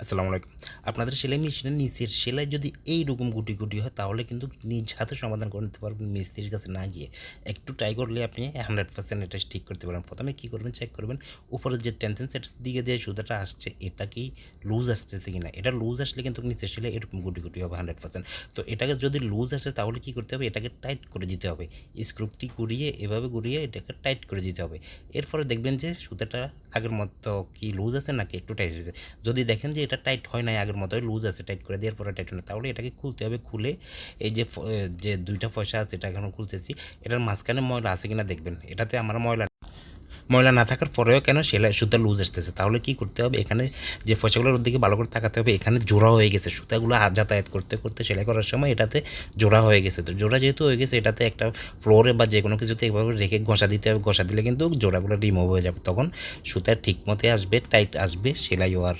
আসসালামু আলাইকুম। আপনাদের সেলাই মেশিনের নিচের সেলাই যদি এইরকম গুটি গুটি হয়, তাহলে কিন্তু নিজ হাতে সমাধান করে নিতে পারবেন মিস্ত্রির কাছে না গিয়ে। একটু ট্রাই করলে আপনি হান্ড্রেড পার্সেন্ট এটা ঠিক করতে পারবেন। প্রথমে কী করবেন চেক করবেন উপরের যে টেনশন সেটার দিকে যে সুতাটা আসছে, এটা কি লুজ আসতেছে কি না এটা লুজ আসলে কিন্তু নিচের সেলাই এরকম গুটি গুটি হবে হান্ড্রেড পার্সেন্ট তো এটাকে যদি লুজ আসে, তাহলে কী করতে হবে, এটাকে টাইট করে দিতে হবে। স্ক্রুপটি ঘুরিয়ে, এভাবে ঘুরিয়ে এটাকে টাইট করে দিতে হবে। এরপরে দেখবেন যে সুতাটা আগের মতো কি লুজ আছে নাকি একটু টাইট আছে। যদি দেখেন যে এটা টাইট হয় নাই আগের মতোই লুজ আছে টাইট করে দেওয়ার পরে টাইট না তাহলে এটাকে খুলতে হবে, খুলে এই যে যে দুইটা পয়সা আছে, এটা এখন খুলতেছি। এটার মাঝখানে ময়লা আছে কিনা দেখবেন। এটাতে আমার ময়লা ময়লা না থাকার পরেও কেন সেলাই সুতা লুজ আসতেছে? তাহলে কি করতে হবে? এখানে যে পয়সাগুলোর দিকে ভালো করে তাকাতে হবে, এখানে জোড়া হয়ে গেছে। সুতাগুলো যাতায়াত করতে করতে সেলাই করার সময় এটাতে জোড়া হয়ে গেছে। তো জোড়া যেহেতু হয়ে গেছে, এটাতে একটা ফ্লোরে বা যে কোনো কিছুতে এভাবে রেখে ঘষা দিতে হবে। ঘষা দিলে কিন্তু জোড়াগুলো রিমুভ হয়ে যাবে। তখন সুতা ঠিক মতে আসবে টাইট আসবে, সেলাইও আর